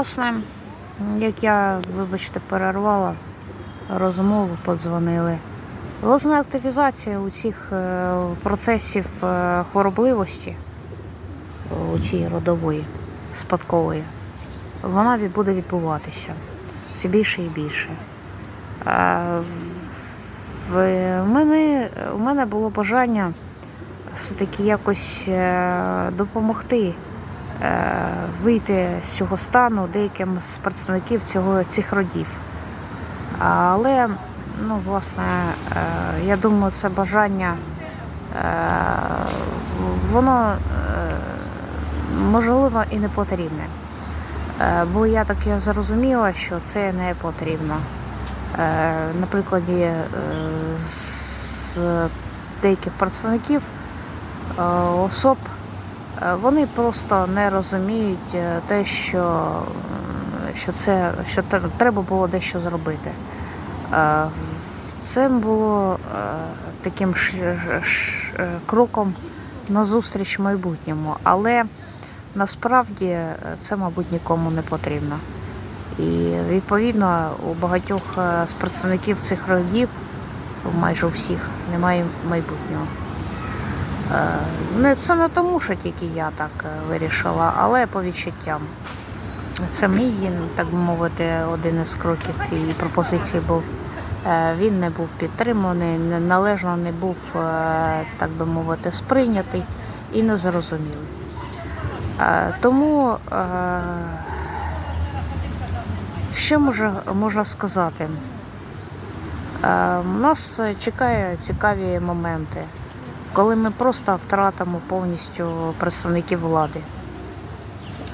власне, як я, вибачте, перервала розмову, подзвонили. Власне, активізація усіх е, процесів е, хворобливості у цій родової, спадкової, вона буде відбуватися все більше і більше. Е, В в мене, у мене було бажання все-таки якось допомогти вийти з цього стану деяким з представників цього, цих родів. Але, ну, власне, е, я думаю, це бажання, е, воно е, можливо і не потрібне. Е, Бо я так я зрозуміла, що це не потрібно. Е, На прикладі е, з деяких представників е, особ е, вони просто не розуміють е, те, що, що це що треба було дещо зробити. Е, Це було е, таким е, кроком назустріч майбутньому, але насправді е, це, мабуть, нікому не потрібно. І відповідно у багатьох е, з представників цих родів, майже у всіх, немає майбутнього. Е, Не це не тому, що тільки я так е, вирішила, але по відчуттям. Це мій, так би мовити, один із кроків і пропозицій був. Е, Він не був підтриманий, належно не був, так би мовити, сприйнятий і не зрозумілий. Тому що може, можна сказати? У нас чекає цікаві моменти, коли ми просто втратимо повністю представників влади.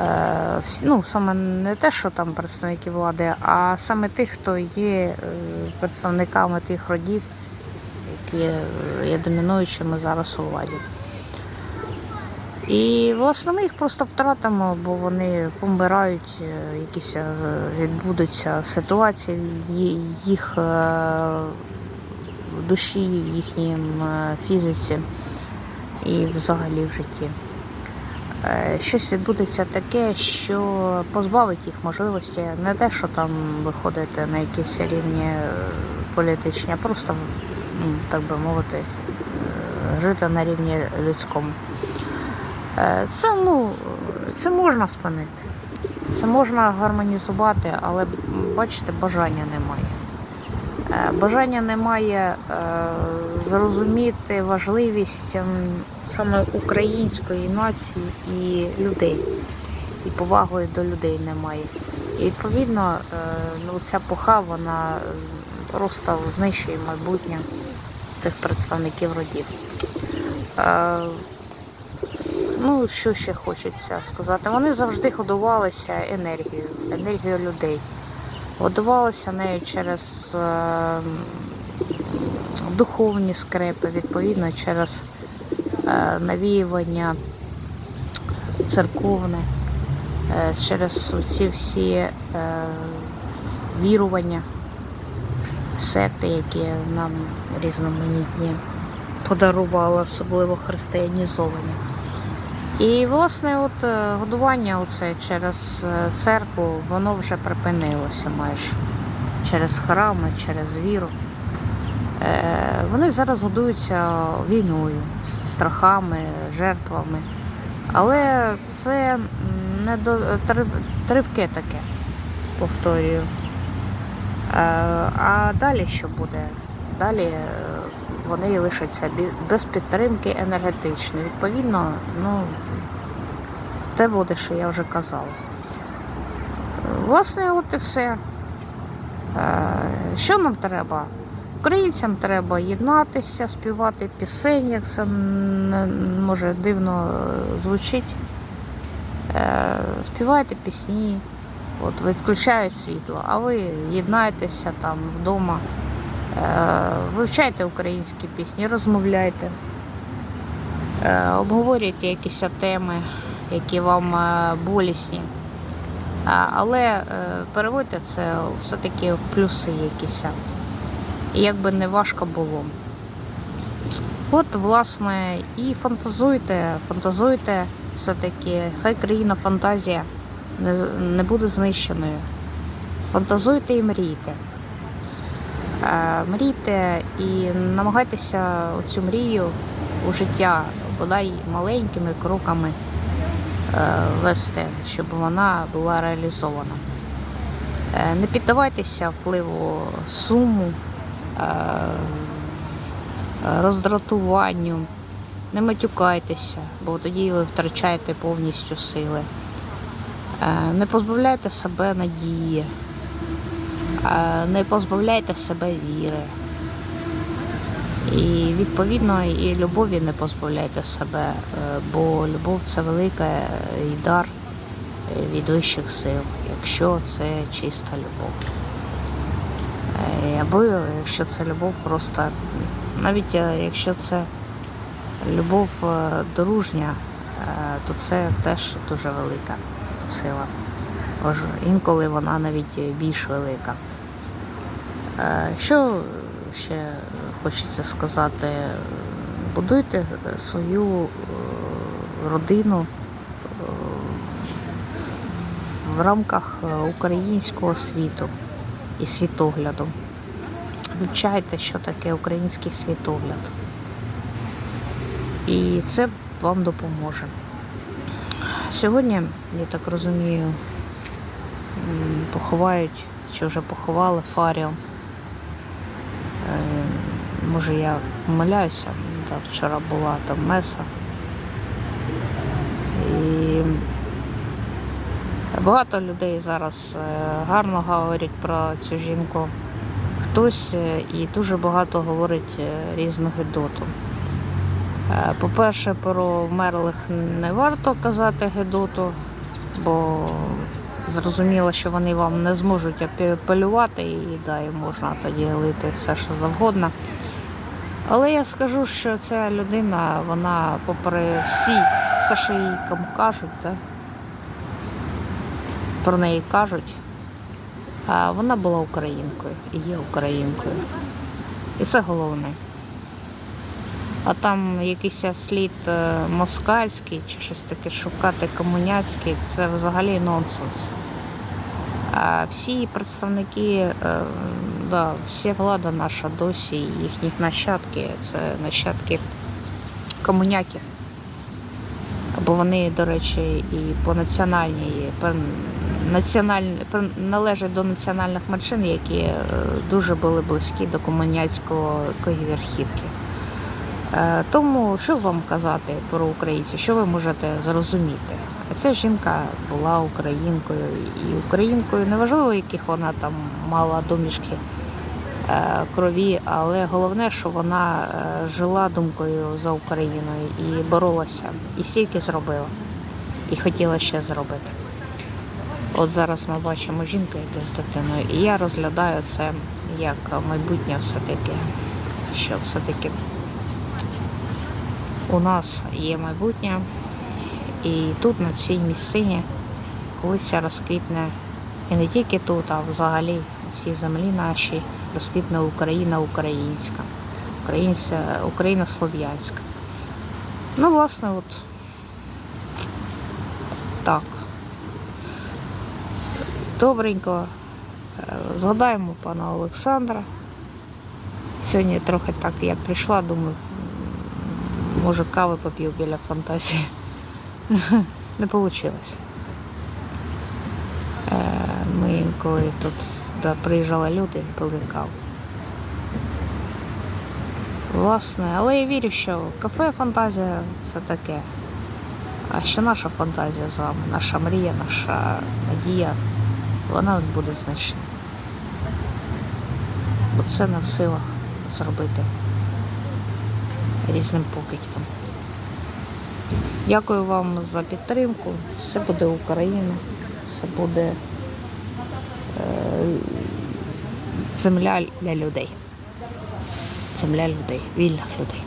Е, Ну, саме не те, що там представники влади, а саме тих, хто є е, представниками тих родів, які є домінуючими зараз у владі. І власне ми їх просто втратимо, бо вони помирають, е, якісь відбудуться ситуації їх душі, в їхній е, фізиці і взагалі в житті. Е, Щось відбудеться таке, що позбавить їх можливості не те, що там виходити на якісь рівні е, політичні, а просто, ну, так би мовити, жити на рівні людському. Це ну це можна спинити. Це можна гармонізувати, але бачите, бажання немає. Е, Бажання немає е, зрозуміти важливість ем, саме української нації і людей. І повагою до людей немає. І відповідно е, ну, ця пуха вона просто знищує майбутнє цих представників родів. Ну, що ще хочеться сказати? Вони завжди годувалися енергією, енергією людей. Годувалися нею через е, духовні скрепи, відповідно, через е, навіювання церковне, е, через ці всі е, вірування, секти, які нам різноманітні подарували, особливо християнізовані. І, власне, от е, годування оце через е, церкву, воно вже припинилося майже через храми, через віру. Е, Вони зараз годуються війною, страхами, жертвами. Але це не до трив- тривке таке, повторюю. А далі що буде? Далі вони лишаться без підтримки енергетичної. Відповідно, ну, те буде, що я вже казала. Власне, от і все. Е, Що нам треба? Українцям треба єднатися, співати пісень, як це може дивно е, звучить. Е, Співайте пісні, от відключають світло, а ви єднайтеся там вдома, вивчайте українські пісні, розмовляйте, е, обговорюйте якісь теми, які вам е, болісні. Але е, переводьте це все-таки в плюси якісь. І як би не важко було. От, власне, і фантазуйте, фантазуйте все-таки, хай країна фантазія не буде знищеною. Фантазуйте і мрійте. Е, Мрійте і намагайтеся цю мрію у життя бодай маленькими кроками е, вести, щоб вона була реалізована. Е, Не піддавайтеся впливу суму, роздратуванню, не матюкайтеся, бо тоді ви втрачаєте повністю сили. Не позбавляйте себе надії, не позбавляйте себе віри. І відповідно і любові не позбавляйте себе, е, бо любов це великий дар е, від вищих сил, якщо це чиста любов. Е, Або якщо це любов просто, навіть е, якщо це любов е, дружня, е, то це теж дуже велика сила. Бо ж інколи вона навіть більш велика. Е, Що ще хочеться сказати? Будуйте свою е, родину е, в рамках е, українського світу і світогляду. Вивчайте, що таке український світогляд. І це вам допоможе. Сьогодні, я так розумію, поховають, чи вже поховали Фаріо. Може я помиляюся, та вчора була там меса. І багато людей зараз е, гарно говорять про цю жінку. Хтось е, і дуже багато говорить е, різну гидоту. Е, По-перше, про вмерлих не варто казати гидоту, бо зрозуміло, що вони вам не зможуть апелювати і да, і можна тоді лити все, що завгодно. Але я скажу, що ця людина, вона, попри всі, їй кажуть, да, про неї кажуть, а вона була українкою і є українкою. І це головне. А там якийсь слід е, москальський чи щось таке шукати комуняцький, це взагалі нонсенс. А всі представники, е, да, вся влада наша досі, їхні нащадки, це нащадки комуняків. Бо вони, до речі, і по національній, національні, належать до національних меншин, які е, дуже були близькі до комуняцької верхівки. Е, Тому що вам казати про українців, що ви можете зрозуміти? Ця жінка була українкою і українкою, неважливо, яких вона там мала домішки крові, але головне, що вона е, жила думкою за Україною і боролася, і стільки зробила, і хотіла ще зробити. От зараз ми бачимо, жінка йде з дитиною, і я розглядаю це як майбутнє все-таки, що все-таки у нас є майбутнє, і тут, на цій місцині, колись розквітне і не тільки тут, а взагалі цій землі нашій розквітне Україна українська, Україна слов'янська. Ну, власне, от так. Добренько. Е, Згадаємо пана Олександра. Сьогодні трохи так я прийшла, думаю, може кави поп'ю біля фантазії. Не вийшло. Ми інколи тут да, приїжджали люди, пили каву. Власне, але я вірю, що кафе фантазія це таке. А що наша фантазія з вами, наша мрія, наша надія, вона буде знищена. Бо це в силах зробити різним покидькам. Дякую вам за підтримку. Все буде Україна, все буде е, земля для людей. Земля людей, вільних людей.